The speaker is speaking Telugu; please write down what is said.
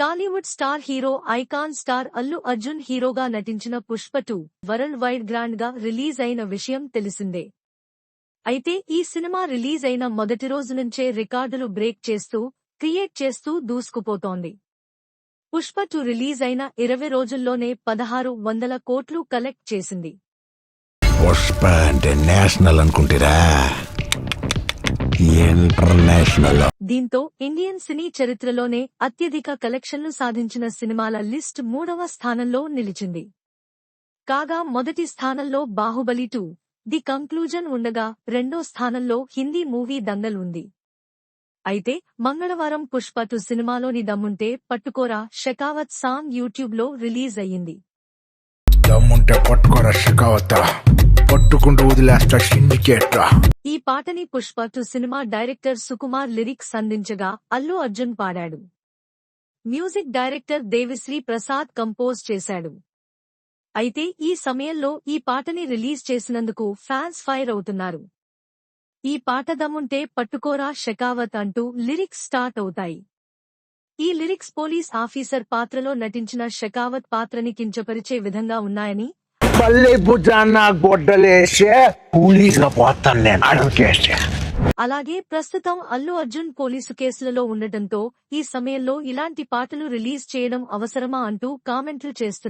Tollywood star hero icon star Allu Arjun హీరోగా నటించిన పుష్ప టూ వరల్డ్ వైడ్ గ్రాండ్గా రిలీజ్ అయిన విషయం తెలిసిందే. అయితే ఈ సినిమా రిలీజ్ అయిన మొదటి రోజు నుంచే రికార్డులు బ్రేక్ చేస్తూ క్రియేట్ చేస్తూ దూసుకుపోతోంది. పుష్ప టూ రిలీజ్ అయిన ఇరవై రోజుల్లోనే పదహారు వందల కోట్లు కలెక్ట్ చేసింది. పుష్ప అంటే నేషనల్ అనుకుంటారా. ఇంటర్నేషనల్. దీంతో ఇండియన్ సినీ చరిత్రలోనే అత్యధిక కలెక్షన్లు సాధించిన సినిమాల లిస్ట్ మూడవ స్థానంలో నిలిచింది. కాగా మొదటి స్థానంలో బాహుబలి టూ ది కంక్లూజన్ ఉండగా రెండో స్థానంలో హిందీ మూవీ దంగల్ ఉంది. అయితే మంగళవారం పుష్పటు సినిమాలోని దమ్ముంటే పట్టుకోరా షెకావత్ సాంగ్ యూట్యూబ్లో రిలీజ్ అయ్యింది. దమ్ముంటే పట్టుకోరా షికావత పట్టుకుంటూ వదిలేస్తా సిండికేట్ ఈ పాటని పుష్ప టు సినిమా డైరెక్టర్ సుకుమార్ లిరిక్స్ అందించగా అల్లు అర్జున్ పాడాడు. Music director Devisri Prasad compose చేశాడు. అయితే ఈ సమయంలో ఈ పాటని రిలీజ్ చేసినందుకు ఫ్యాన్స్ ఫైర్ అవుతున్నారు. ఈ పాట దమ్ముంటే పట్టుకోరా షెకావత్ అంటూ లిరిక్స్ స్టార్ట్ అవుతాయి. ఈ లిరిక్స్ పోలీస్ ఆఫీసర్ పాత్రలో నటించిన షెకావత్ పాత్రని కించపరిచే విధంగా ఉన్నాయని పల్లె భుజాన్న గొడ్డలేసే కూలీగా పోతాను నేను. అడుగుకేసే అలాగే ప్రస్తుతం అల్లు అర్జున్ పోలీసు కేసులలో ఉండటంతో ఈ సమయంలో ఇలాంటి పాటలు రిలీజ్ చేయడం అవసరమా అంటూ కామెంట్లు చేస్తున్నారు.